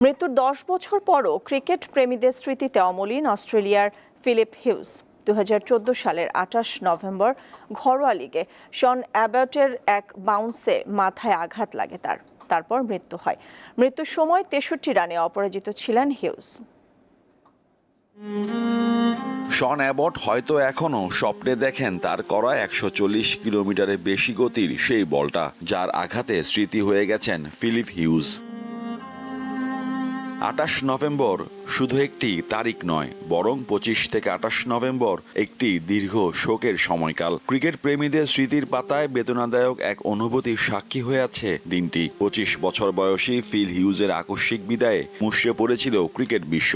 মৃত্যুর দশ বছর পরও ক্রিকেট প্রেমীদের স্মৃতিতে অমলিন অস্ট্রেলিয়ার ফিলিপ হিউজ দু হাজার চোদ্দ সালের আঠাশ নভেম্বর ঘরোয়া লিগে শন অ্যাবার্টের এক বাউন্সে মাথায় আঘাত লাগে তার। তারপর মৃত্যু হয়। মৃত্যুর সময় তেষট্টি রানে অপরাজিত ছিলেন হিউজ শন অ্যাবট হয়তো এখনও স্বপ্নে দেখেন তার করা একশো চল্লিশ কিলোমিটারের বেশি গতির সেই বলটা, যার আঘাতে স্মৃতি হয়ে গেছেন ফিলিপ হিউজ আটাশ নভেম্বর শুধু একটি তারিখ নয়, বরং পঁচিশ থেকে আটাশ নভেম্বর একটি দীর্ঘ শোকের সময়কাল। ক্রিকেট প্রেমীদের স্মৃতির পাতায় বেদনাদায়ক এক অনুভূতির সাক্ষী হয়ে আছে দিনটি। পঁচিশ বছর বয়সী ফিল হিউজের আকস্মিক বিদায়ে মুষড়ে পড়েছিল ক্রিকেট বিশ্ব।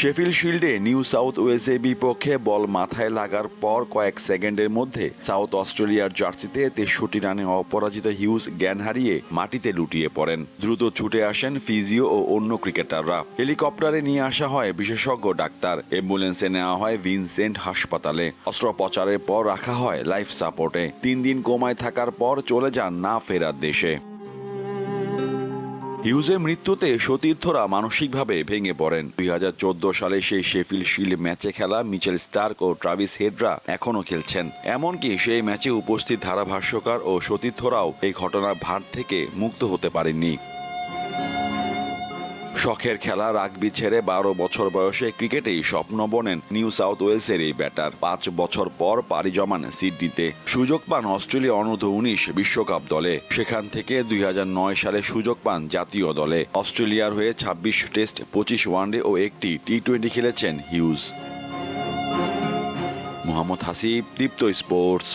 শেফিল শিল্ডে নিউ সাউথ ওয়েলসের বিপক্ষে বল মাথায় লাগার পর কয়েক সেকেন্ডের মধ্যে সাউথ অস্ট্রেলিয়ার জার্সিতে তেষট্টি রানে অপরাজিত হিউজ জ্ঞান হারিয়ে মাটিতে লুটিয়ে পড়েন। দ্রুত ছুটে আসেন ফিজিও ও অন্য ক্রিকেটাররা। হেলিকপ্টারে নিয়ে আসা হয় বিশেষজ্ঞ ডাক্তার। অ্যাম্বুলেন্সে নেওয়া হয় ভিনসেন্ট হাসপাতালে। অস্ত্রোপচারের পর রাখা হয় লাইফ সাপোর্টে। তিন দিন কোমায় থাকার পর চলে যান না ফেরার দেশে। হিউজের মৃত্যুতে সতীর্থরা মানসিকভাবে ভেঙে পড়েন। দুই হাজার চোদ্দ সালে সেই শেফিল শিল ম্যাচে খেলা মিচেল স্টার্ক ও ট্রাভিস হেডরা এখনও খেলছেন। এমনকি সেই ম্যাচে উপস্থিত ধারাভাষ্যকার ও সতীর্থরাও এই ঘটনার ভার থেকে মুক্ত হতে পারেননি। শখের খেলা রাগবি ছেড়ে বারো বছর বয়সে ক্রিকেটেই স্বপ্ন বনেন নিউ সাউথ ওয়েলসের এই ব্যাটার। পাঁচ বছর পর পাড়ি জমান সিডনিতে। সুযোগ পান অস্ট্রেলিয়া অনূর্ধ্ব উনিশ বিশ্বকাপ দলে। সেখান থেকে দুই হাজার নয় সালে সুযোগ পান জাতীয় দলে। অস্ট্রেলিয়ার হয়ে ছাব্বিশ টেস্ট, পঁচিশ ওয়ানডে ও একটি টি টোয়েন্টি খেলেছেন হিউজ। মোহাম্মদ হাসিব, দীপ্ত স্পোর্টস।